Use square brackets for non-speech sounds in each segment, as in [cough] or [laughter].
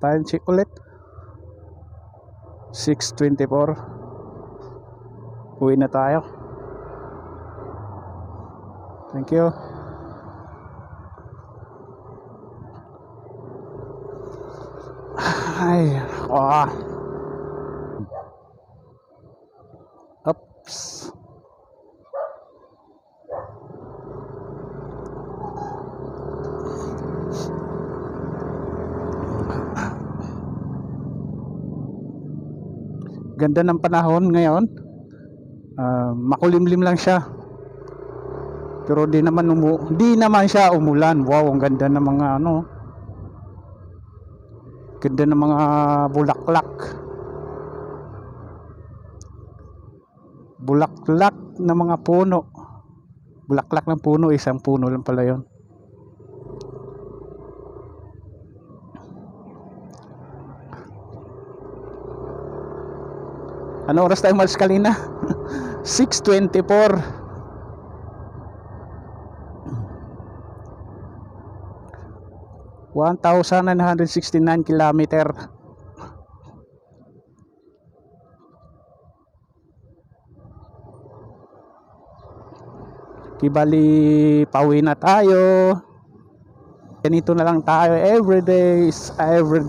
Time check ulit. 6.24. Uwi na tayo. Thank you. Ay, ah. Oops. Ganda ng panahon ngayon. Ah, makulimlim lang siya. Pero di naman umu di naman siya umulan. Wow, ang ganda ng mga ano. Ganda ng mga bulaklak. Bulaklak ng mga puno. Bulaklak ng puno, isang puno lang pala 'yon. Ano oras tayo malis kanina? [laughs] 6.24 1,969 kilometer. Kibali pauwi na tayo. Ganito na lang tayo every day is every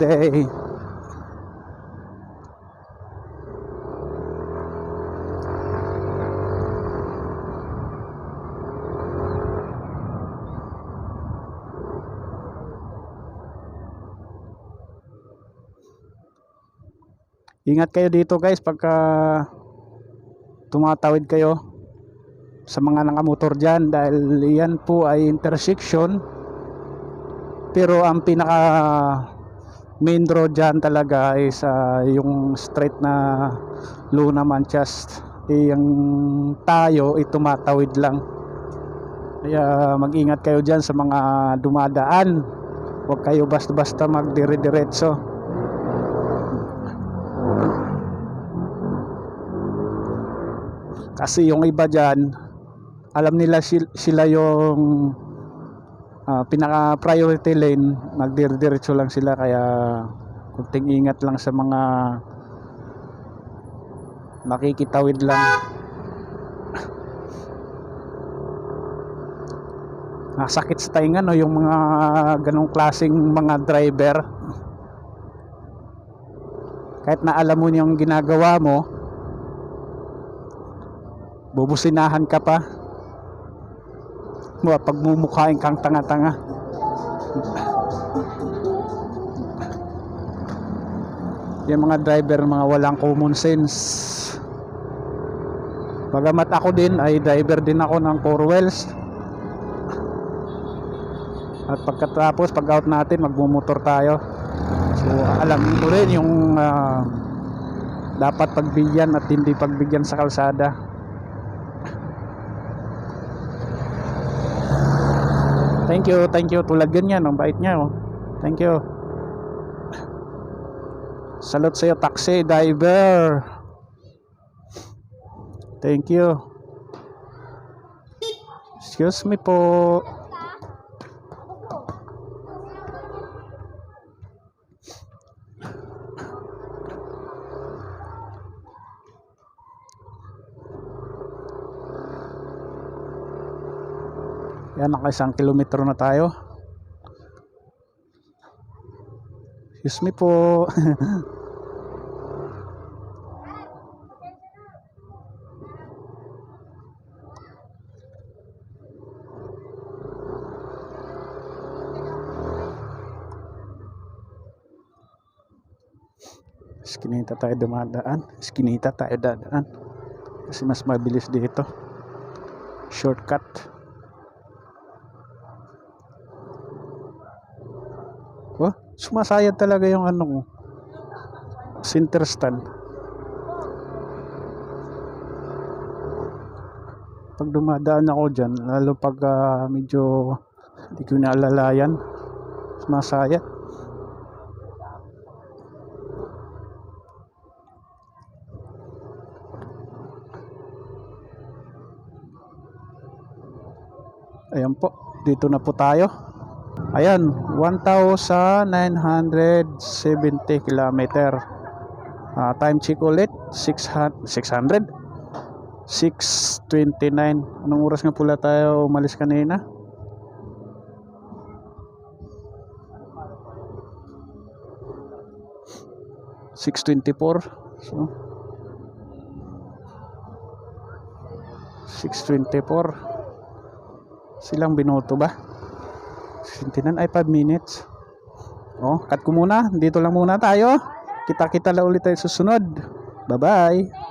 Ingat kayo dito guys pagka tumatawid kayo sa mga nakamotor dyan dahil yan po ay intersection. Pero ang pinaka main road dyan talaga is ah, yung straight na Luna Manchas eh, yung tayo ay tumatawid lang. Kaya mag-ingat kayo dyan sa mga dumadaan. Huwag kayo basta-basta magdire-diretso Kasi yung iba dyan, alam nila sil- sila yung ah, pinaka priority lane, magdiretso lang sila kaya kunting ingat lang sa mga makikitawid lang. [laughs] Nakasakit sa tainga no yung mga ganong klaseng mga driver. Kahit na alam mo yung ginagawa mo, bubusinahan ka pa. Mo pagmumukhain kang tanga-tanga. Yung mga driver mga walang common sense. Bagamat ako din ay driver din ako ng four wheels. At pagkatapos pag out natin magmumotor tayo. So alam mo rin yung ah, dapat pagbigyan at hindi pagbigyan sa kalsada Thank you, thank you. Tulad ganyan, ang bait niya. Oh. Thank you. Salute sa'yo, taxi driver. Thank you. Excuse me po. Yan, naka isang kilometro na tayo. Excuse me po. [laughs] Eskinita tayo dumadaan. Eskinita tayo dadaan. Kasi mas mabilis dito. Shortcut. Oh, sumasayad talaga yung ano ko. Center stand. Pag dumadaan ako dyan, lalo pag ah, medyo hindi ko naalalayan, sumasayad. Ayan po, dito na po tayo. Ayan, 1,970 kilometer. Ah, time check ulit, 600, 600? 6.29. Anong oras nga pula tayo umalis kanina? Six twenty-four. So, six twenty-four. Silang binoto ba? Sintinan ay 5 minutes. Oh, cut ko muna. Dito lang muna tayo. Kita-kita lang ulit tayo susunod. Bye-bye.